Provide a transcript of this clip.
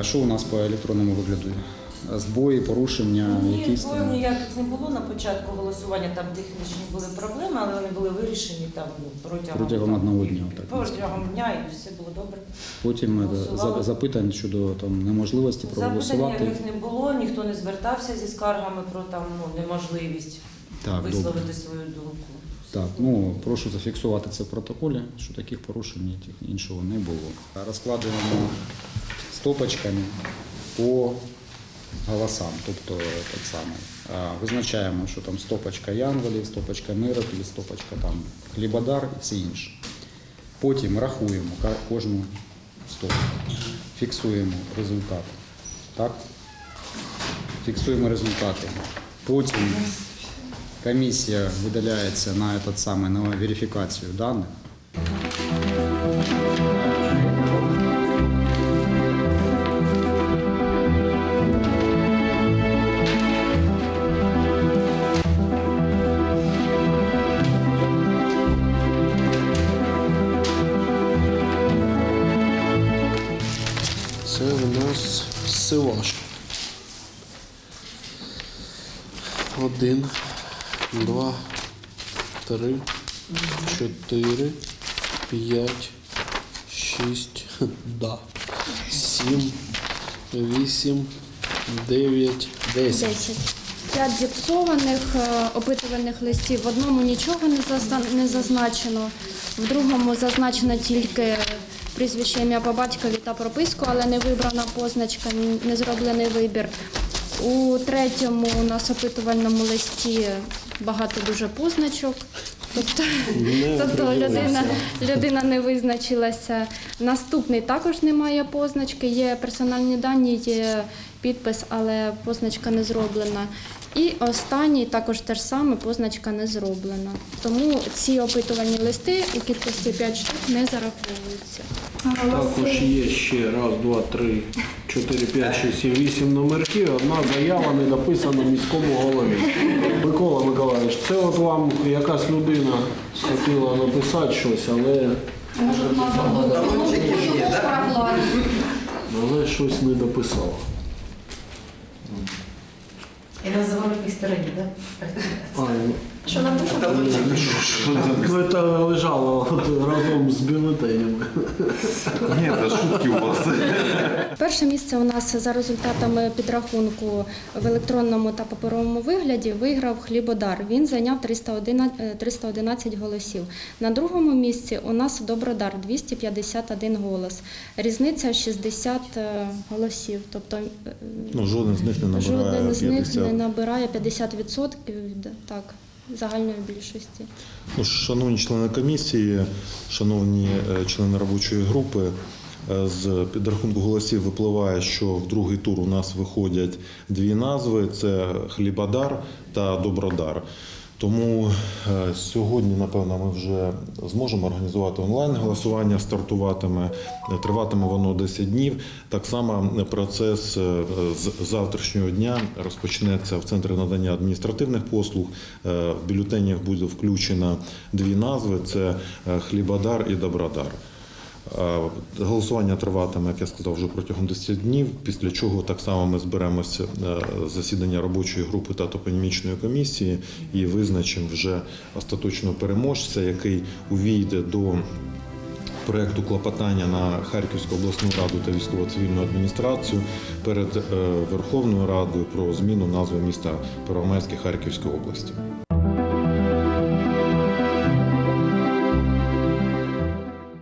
А що у нас по електронному вигляду? Збої, порушення, Ні, якісь там? ніяких не було на початку голосування, там технічні були проблеми, але вони були вирішені там ну, протягом, Протягом там, одного дня, так, Протягом дня і все було добре. Потім е, Голосували. запитань щодо там неможливості Запитань проголосувати. ніяких не було, ніхто не звертався зі скаргами про там ну, неможливість Так, добре. висловити свою думку. Так, ну прошу зафіксувати це в протоколі, що таких порушень ніяких іншого не було. Розкладуємо стопочками по голосам, тобто так само. Визначаємо, що там стопочка Янголів, стопочка Мироклі, стопочка там Хлібодар і все інше. Потім рахуємо кожну стопку, фіксуємо результат. Так? Фіксуємо результати. Потім Комісія видаляється на этот самий на верифікацію даних. Силаш. Один, два, три, чотири, п'ять, шість, да. Сім, вісім, дев'ять, десять. П'ять зіпсованих е, опитувальних листів. В одному нічого не зазначено, в другому зазначено тільки прізвище ім'я по батькові та прописку, але не вибрана позначка, не зроблений вибір. У третьому у нас опитувальному листі багато дуже позначок. Тобто, тобто людина, людина не визначилася. Наступний також немає позначки, є персональні дані, є підпис, але позначка не зроблена. І останній також те ж саме, позначка не зроблена. Тому ці опитувальні листи у кількості 5 штук не зараховуються. Також є ще раз, два, три, чотири, п'ять, шість, сім, вісім номерків. Одна заява не написана міському голові. Микола Миколаївич, це от вам якась людина хотіла написати щось, але, але щось не дописала. І на зворотній стороні, так? А, ну, Що написано? ну, це лежало от разом з бюлетенями. Нет, это шутки у вас. Перше місце у нас за результатами підрахунку в електронному та паперовому вигляді виграв Хлібодар. Він зайняв 311, е, 311 голосів. На другому місці у нас Добродар 251 голос. Різниця 60 е, голосів. Тобто е, Ну, жоден з них не набирає жоден з них 50. не набирає 50% так, загальної більшості. Ну, шановні члени комісії, шановні е, члени робочої групи, е, з підрахунку голосів випливає, що в другий тур у нас виходять дві назви: це Хлібодар та Добродар. Тому е, сьогодні, напевно, ми вже зможемо організувати онлайн голосування. Стартуватиме, триватиме воно 10 днів. Так само процес е, з завтрашнього дня розпочнеться в центрі надання адміністративних послуг. Е, В бюлетенях буде включено дві назви: це Хлібодар і Добродар. Е, Голосування триватиме, як я сказав, вже протягом 10 днів. Після чого так само ми зберемося е, засідання робочої групи та топонімічної комісії і визначимо вже остаточного переможця, який увійде до проекту клопотання на Харківську обласну раду та військово-цивільну адміністрацію перед е, Верховною Радою про зміну назви міста Первомайське Харківської області.